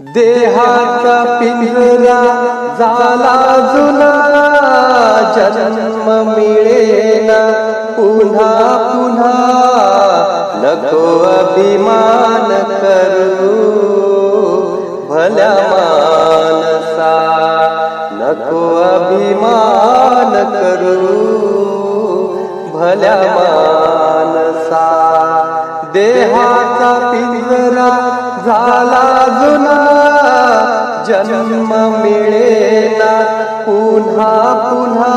देहाचा पिंजरा झाला जुना जन्म मिळेना पुन्हा पुन्हा नको अभिमान करू भल्या मानसा नको अभिमान करू भल्या मानसा देहाचा पिंजरा झाला जुना जन्म मिळेना. पुन्हा पुन्हा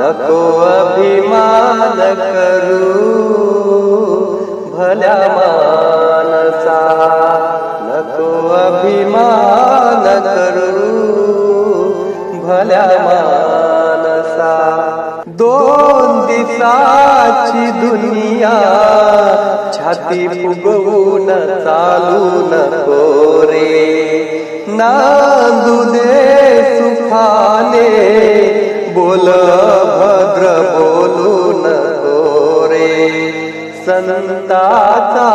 नको अभिमान करू. भल्या मानसा नको अभिमान करू. भल्या मानसा दोन दिसाची दुनिया छाती फुगवून चालू नको रे. नांदू दे सुखाने बोल भद्र बोलू नको रे संताचा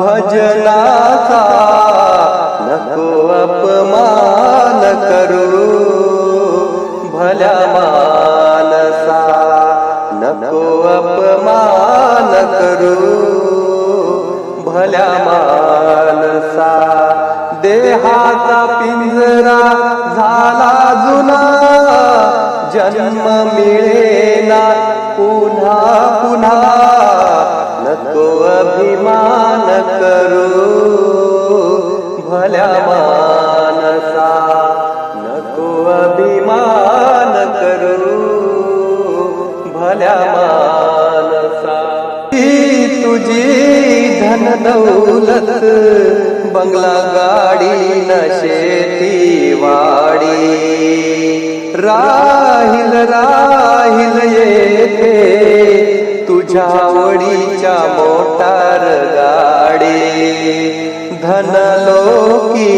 भजनाचा नको अपमान करू। भल्या मानसा नको अपमान करू। भल्या मान देहाचा पिंजरा झाला जुना. जन्म मिळेना पुन्हा पुन्हा. नको अभिमान करू. भल्या मानसा. नको अभिमान करू. भल्या मानसा. तुझी धन दौलत बंगला गाडी न शेती वाडी. राहिल राहिल येथे तुझ्या आवडीच्या मोटार गाडी. धन लोकी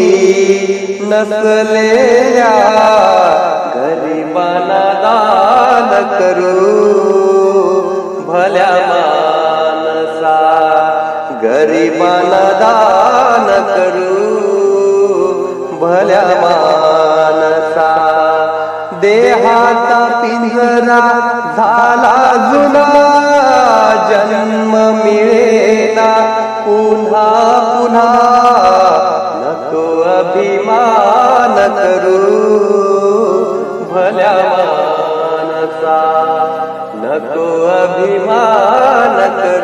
नसलेल्या गरिबांना दान करू. भल्या मानसा गरीबाना दान करू भल्या मानसा. देहाचा पिंजरा झाला जुना जन्म मिळेना. पुन्हा पुन्हा नको अभिमान करू भल्या मानसा. नको अभिमान करू